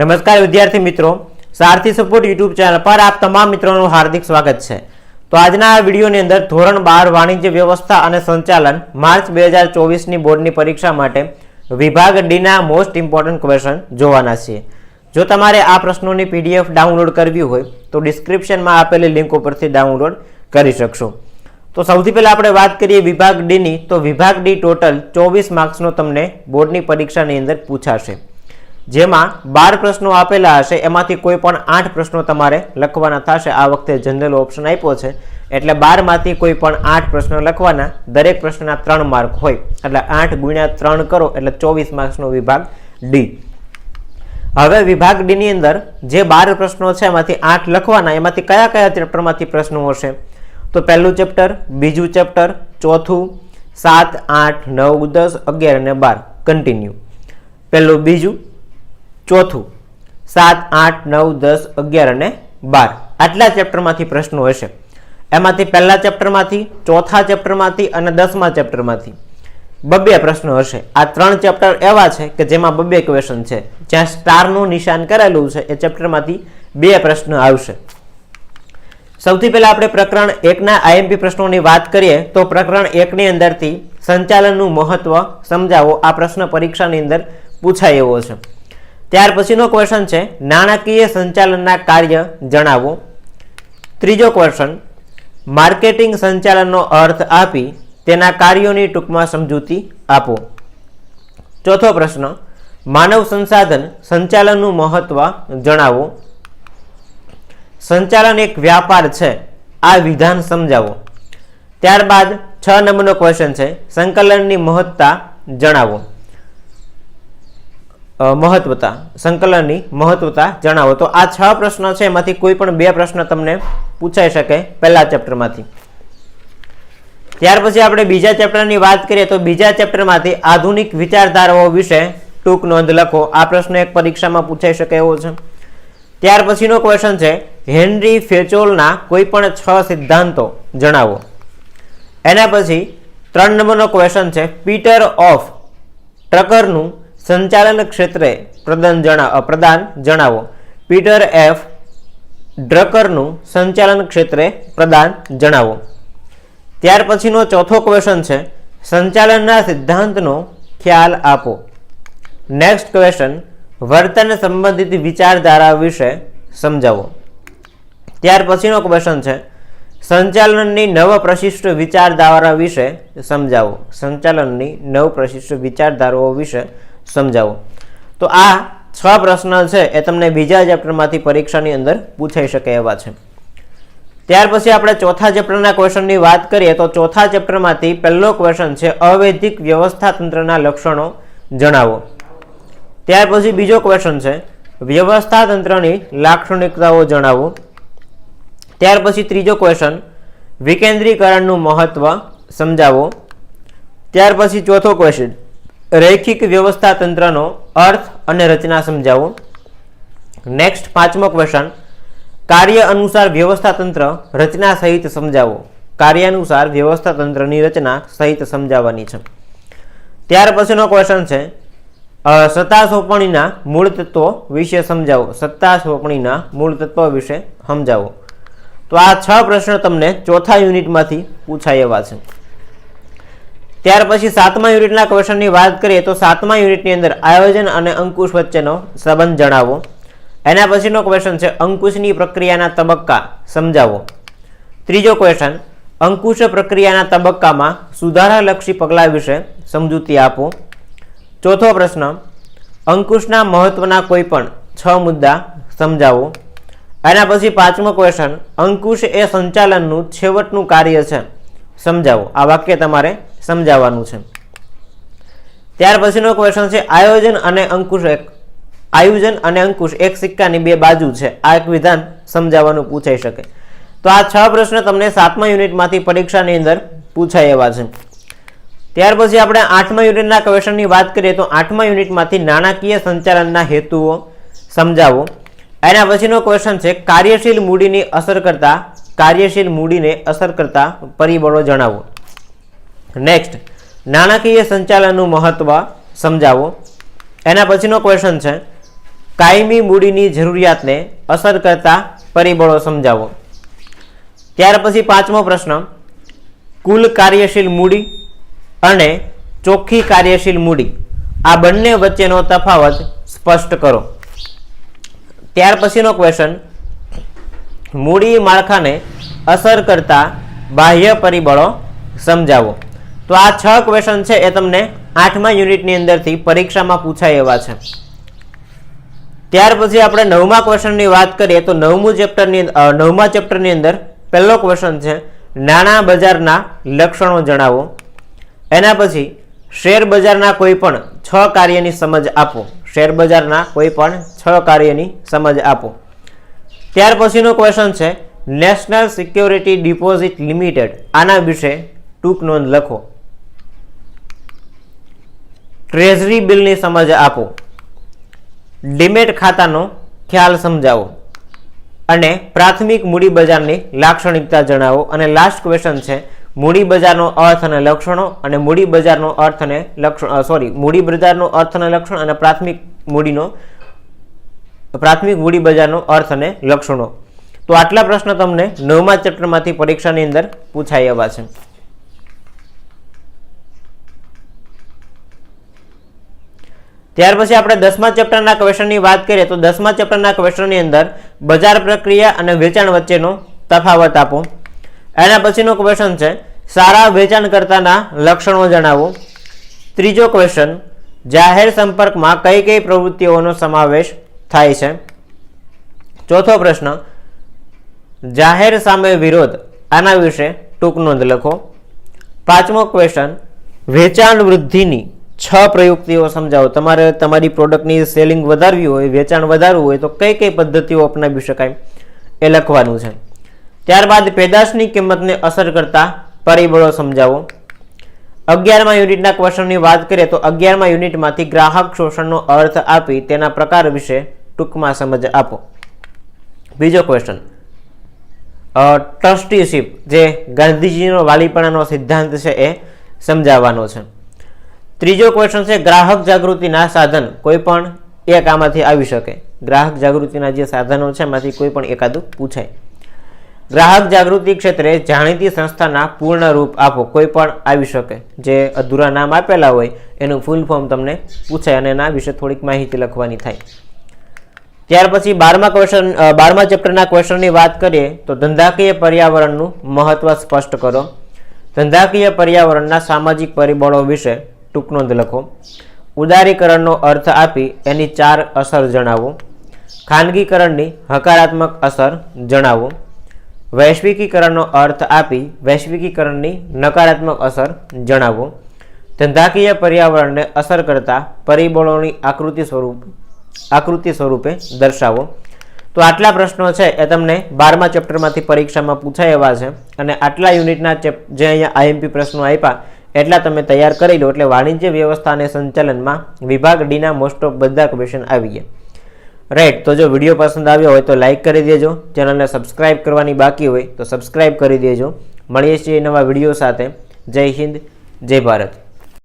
નમસ્કાર વિદ્યાર્થી મિત્રો, સારથી સપોર્ટ યુટ્યુબ ચેનલ પર આપ તમામ મિત્રોનું હાર્દિક સ્વાગત છે. તો આજના આ વિડીયોની અંદર ધોરણ બાર વાણિજ્ય વ્યવસ્થા અને સંચાલન માર્ચ બે હજાર ચોવીસની બોર્ડની પરીક્ષા માટે વિભાગ ડીના મોસ્ટ ઇમ્પોર્ટન્ટ ક્વેશ્ચન જોવાના છીએ. જો તમારે આ પ્રશ્નોની પીડીએફ ડાઉનલોડ કરવી હોય, તો ડિસ્ક્રિપ્શનમાં આપેલી લિંક ઉપરથી ડાઉનલોડ કરી શકશો. તો સૌથી પહેલાં આપણે વાત કરીએ વિભાગ ડીની. તો વિભાગ ડી ટોટલ ચોવીસ માર્ક્સનો તમને બોર્ડની પરીક્ષાની અંદર પૂછાશે. જેમાં બાર પ્રશ્નો આપેલા હશે, એમાંથી કોઈ પણ આઠ પ્રશ્નો તમારે લખવાના થશે. આ વખતે જનરલ ઓપ્શન આપ્યો છે. એટલે બારમાંથી કોઈ પણ આઠ પ્રશ્નો લખવાના, દરેક પ્રશ્નના ત્રણ માર્ક હોય. એટલે આઠ ગુણ્યા ત્રણ કરો, એટલે ચોવીસ માર્ક્સનો વિભાગ ડી હવે વિભાગ ડીની અંદર જે બાર પ્રશ્નો છે, એમાંથી આઠ લખવાના, એમાંથી કયા કયા ચેપ્ટરમાંથી પ્રશ્નો હશે? તો પહેલું ચેપ્ટર બીજું ચેપ્ટર ચોથું, સાત, આઠ, નવ, દસ, અગિયાર અને બાર. કન્ટિન્યુ પહેલું, બીજું ચોથું, સાત, આઠ, નવ, દસ, અગિયાર અને બાર. આટલા ચેપ્ટરમાંથી પ્રશ્નો હશે. એમાંથી પહેલા ચેપ્ટરમાંથી, ચોથા ચેપ્ટરમાંથી અને દસમા ચેપ્ટરમાંથી બબ્બે પ્રશ્નો હશે. આ ત્રણ ચેપ્ટર એવા છે કે જેમાં બબ્બે ક્વેશ્ચન છે. જ્યાં સ્ટારનું નિશાન કરેલું છે એ ચેપ્ટરમાંથી બે પ્રશ્ન આવશે. સૌથી પહેલા આપણે પ્રકરણ એકના આઈએમપી પ્રશ્નોની વાત કરીએ, તો પ્રકરણ એકની અંદરથી સંચાલનનું મહત્વ સમજાવો. આ પ્રશ્ન પરીક્ષાની અંદર પૂછાય એવો છે. ત્યાર પછીનો ક્વેશ્ચન છે, નાણાકીય સંચાલનના કાર્ય જણાવો. ત્રીજો ક્વેશ્ચન માર્કેટિંગ સંચાલનનો અર્થ આપી તેના કાર્યોની ટૂંકમાં સમજૂતી આપો. ચોથો પ્રશ્ન, માનવ સંસાધન સંચાલનનું મહત્વ જણાવો. સંચાલન એક વ્યાપાર છે, આ વિધાન સમજાવો. ત્યારબાદ છ નંબરનો ક્વેશ્ચન છે, સંકલનની મહત્તા જણાવો. મહત્વતા, સંકલનની મહત્વતા જણાવો. તો આ છ પ્રશ્નો છે, એમાંથી કોઈ પણ બે પ્રશ્ન તમને પૂછાઈ શકે પહેલા ચેપ્ટરમાંથી. ત્યાર પછી આપણે બીજા ચેપ્ટરની વાત કરીએ, તો બીજા ચેપ્ટરમાંથી આધુનિક વિચારધારાઓ વિશે ટૂંક નોંધ લખો. આ પ્રશ્ન એક પરીક્ષામાં પૂછાઈ શકે એવો છે. ત્યાર પછીનો ક્વેશ્ચન છે, હેનરી ફેચોલના કોઈ પણ છ સિદ્ધાંતો જણાવો. એના પછી ત્રણ નંબરનો ક્વેશ્ચન છે પીટર ઓફ ટ્રકરનું સંચાલન ક્ષેત્રે પ્રદાન જણા પ્રદાન જણાવો. Peter F. ડ્રકરનું સંચાલન ક્ષેત્રે પ્રદાન જણાવો. ત્યાર પછીનો ચોથો ક્વેશ્ચન છે, સંચાલનના સિદ્ધાંતનો ખ્યાલ આપો. નેક્સ્ટ ક્વેશ્ચન વર્તન સંબંધિત વિચારધારા વિશે સમજાવો. ત્યાર પછીનો ક્વેશ્ચન છે, સંચાલનની નવ પ્રશિષ્ટ વિચારધારા વિશે સમજાવો. સંચાલનની નવ પ્રશિષ્ટ વિચારધારાઓ વિશે સમજાવો. તો આ છ પ્રશ્ન છે એ તમને બીજા ચેપ્ટરમાંથી પરીક્ષાની અંદર પૂછાઈ શકે એવા છે. ત્યાર પછી આપણે ચોથા ચેપ્ટરના ક્વેશ્ચનની વાત કરીએ તો ચોથા ચેપ્ટરમાંથી પહેલો ક્વેશ્ચન છે અવૈધિક વ્યવસ્થા તંત્રના લક્ષણો જણાવો. ત્યાર પછી બીજો ક્વેશ્ચન છે વ્યવસ્થા તંત્રની લાક્ષણિકતાઓ જણાવો. ત્યાર પછી ત્રીજો ક્વેશ્ચન વિકેન્દ્રીકરણનું મહત્વ સમજાવો. ત્યાર પછી ચોથો ક્વેશ્ચન રૈખિક વ્યવસ્થા તંત્રનો અર્થ અને રચના સમજાવો. નેક્સ્ટ પાંચમો ક્વેશ્ચન કાર્ય અનુસાર વ્યવસ્થા તંત્ર રચના સહિત સમજાવો. કાર્ય અનુસાર વ્યવસ્થા તંત્રની રચના સહિત સમજાવવાની છે. ત્યાર પછીનો ક્વેશ્ચન છે સત્તા સોંપણીના મૂળ તત્વો વિશે સમજાવો. સત્તા સોંપણીના મૂળ તત્વો વિશે સમજાવો. તો આ છ પ્રશ્નો તમને ચોથા યુનિટમાંથી પૂછાય એવા છે. ત્યાર પછી સાતમા યુનિટના ક્વેશ્ચનની વાત કરીએ તો સાતમા યુનિટની અંદર આયોજન અને અંકુશ વચ્ચેનો સંબંધ જણાવો. એના પછીનો ક્વેશ્ચન છે અંકુશની પ્રક્રિયાના તબક્કા. સમજાવો. ત્રીજો ક્વેશ્ચન અંકુશ પ્રક્રિયાના તબક્કામાં સુધારાલક્ષી પગલાં વિશે સમજૂતી આપો. ચોથો પ્રશ્ન, અંકુશના મહત્વના કોઈ પણ છ મુદ્દા સમજાવો. એના પછી પાંચમો ક્વેશ્ચન અંકુશ એ સંચાલનનું છેવટનું કાર્ય છે. સમજાવો. આ વાક્ય તમારે સમજાવવાનું છે. ત્યાર પછીનો ક્વેશ્ચન છે, આયોજન અને અંકુશ એક આયોજન અને અંકુશ એક સિક્કાની બે બાજુ છે. આ એક વિધાન સમજાવવાનું પૂછાઈ શકે. તો આ છ પ્રશ્ન તમને સાતમા યુનિટમાંથી પરીક્ષાની અંદર પૂછાય એવા છે. ત્યાર પછી આપણે આઠમા યુનિટના ક્વેશ્ચનની વાત કરીએ તો આઠમા યુનિટમાંથી નાણાકીય સંચાલનના હેતુઓ સમજાવો. એના પછીનો ક્વેશ્ચન છે, કાર્યશીલ મૂડીની અસર કરતા કાર્યશીલ મૂડીને અસર કરતા પરિબળો જણાવો. નેક્સ્ટ નાણાકીય સંચાલનનું મહત્વ સમજાવો. એના પછીનો ક્વેશ્ચન છે, કાયમી મૂડીની જરૂરિયાતને અસર કરતા પરિબળો સમજાવો. ત્યાર પછી પાંચમો પ્રશ્ન, કુલ કાર્યશીલ મૂડી અને ચોખ્ખી કાર્યશીલ મૂડી, આ બંને વચ્ચેનો તફાવત સ્પષ્ટ કરો. ત્યાર પછીનો ક્વેશ્ચન મૂડી માળખાને અસર કરતા બાહ્ય પરિબળો સમજાવો. તો આ છ ક્વેશ્ચન છે, એ તમને આઠમા યુનિટની અંદરથી પરીક્ષામાં પૂછાય એવા છે. ત્યાર પછી આપણે નવમા ક્વેશ્ચનની વાત કરીએ, તો નવમું ચેપ્ટરની નવમા ચેપ્ટરની અંદર પહેલો ક્વેશ્ચન છે, નાણાં બજારના લક્ષણો જણાવો. એના પછી શેર બજારના કોઈ પણ છ કાર્યની સમજ આપો. શેર બજારના કોઈ પણ છ કાર્યની સમજ આપો. ત્યાર પછીનો ક્વેશ્ચન છે, નેશનલ સિક્યોરિટી ડિપોઝિટ લિમિટેડ આના વિશે ટૂંક નોંધ લખો. ટ્રેઝરી બિલની સમજ આપો. ડિમેટ ખાતાનો ખ્યાલ સમજાવો. અને પ્રાથમિક મૂડી બજારની લાક્ષણિકતા જણાવો. અને લાસ્ટ ક્વેશ્ચન છે, મૂડી બજારનો અર્થ અને લક્ષણો અને મૂડી બજારનો અર્થ અને લક્ષણ સોરી મૂડી બજારનો અર્થ અને લક્ષણ અને પ્રાથમિક મૂડીનો, પ્રાથમિક મૂડી બજારનો અર્થ અને લક્ષણો. તો આટલા પ્રશ્નો તમને નવમા ચેપ્ટરમાંથી પરીક્ષાની અંદર પૂછાય આવ્યા છે. ત્યાર પછી આપણે દસમા ચેપ્ટરના ક્વેશ્ચનની વાત કરીએ તો દસમા ચેપ્ટરના ક્વેશ્ચનની અંદર બજાર પ્રક્રિયા અને વેચાણ વચ્ચેનો તફાવત આપો. એના પછીનો ક્વેશ્ચન છે, સારા વેચાણકર્તાના લક્ષણો જણાવો. ત્રીજો ક્વેશ્ચન જાહેર સંપર્કમાં કઈ કઈ પ્રવૃત્તિઓનો સમાવેશ થાય છે? ચોથો પ્રશ્ન, જાહેર સામે વિરોધ, આના વિશે ટૂંક નોંધ લખો. પાંચમો ક્વેશ્ચન વેચાણ વૃદ્ધિની છ પ્રયુક્તિઓ સમજાવો. તમારે તમારી પ્રોડક્ટની સેલિંગ વધારવી હોય, વેચાણ વધારવું હોય, તો કઈ કઈ પદ્ધતિઓ અપનાવી શકાય? એ લખવાનું છે. ત્યારબાદ પેદાશની કિંમતને અસર કરતા પરિબળો સમજાવો. અગિયારમા યુનિટના ક્વેશ્ચનની વાત કરીએ તો અગિયારમા યુનિટમાંથી ગ્રાહક શોષણનો અર્થ આપી તેના પ્રકાર વિશે ટૂંકમાં સમજ આપો. બીજો ક્વેશ્ચન ટ્રસ્ટીશીપ, જે ગાંધીજીનો વાલીપણાનો સિદ્ધાંત છે એ સમજાવવાનો છે. ત્રીજો ક્વેશ્ચન છે, ગ્રાહક જાગૃતિના સાધન. કોઈ પણ એક આમાંથી આવી શકે. ગ્રાહક જાગૃતિના જે સાધનો છે, એમાંથી કોઈ પણ એકાદું પૂછાય. ગ્રાહક જાગૃતિ ક્ષેત્રે જાણીતી સંસ્થાના પૂર્ણ રૂપ આપો. કોઈ પણ આવી શકે. જે અધૂરા નામ આપેલા હોય, એનું ફૂલ ફોર્મ તમને પૂછાય અને એના વિશે થોડીક માહિતી લખવાની થાય. ત્યાર પછી બારમા ક્વેશ્ચન બારમા ચેપ્ટરના ક્વેશ્ચનની વાત કરીએ, તો ધંધાકીય પર્યાવરણનું મહત્વ સ્પષ્ટ કરો. ધંધાકીય પર્યાવરણના સામાજિક પરિબળો વિશે ટૂંક નોંધ લખો. ઉદારીકરણનો અર્થ આપી એની ચાર અસર જણાવો. ખાનગીકરણની હકારાત્મક અસર જણાવો. વૈશ્વિકીકરણનો અર્થ આપી વૈશ્વિકીકરણની નકારાત્મક અસર જણાવો. ધંધાકીય પર્યાવરણને અસર કરતા પરિબળોની આકૃતિ સ્વરૂપ, આકૃતિ સ્વરૂપે દર્શાવો. તો આટલા પ્રશ્નો છે એ તમને બારમા ચેપ્ટરમાંથી પરીક્ષામાં પૂછાય એવા છે. અને આટલા યુનિટના જે અહીંયા આઈએમપી પ્રશ્નો આપ્યા એટલા તમે તૈયાર કરી લો એટલે વાણિજ્ય વ્યવસ્થા અને સંચાલનમાં વિભાગ ડીના મોસ્ટ ઓફ બધા ક્વેશ્ચન આવી ગયા. રાઈટ તો જો વીડિયો પસંદ આવ્યો હોય તો લાઇક કરી દેજો. ચેનલને સબસ્ક્રાઇબ કરવાની બાકી હોય તો સબસ્ક્રાઇબ કરી દેજો. મળીએ છીએ નવા વીડિયો સાથે. જય હિન્દ, જય ભારત.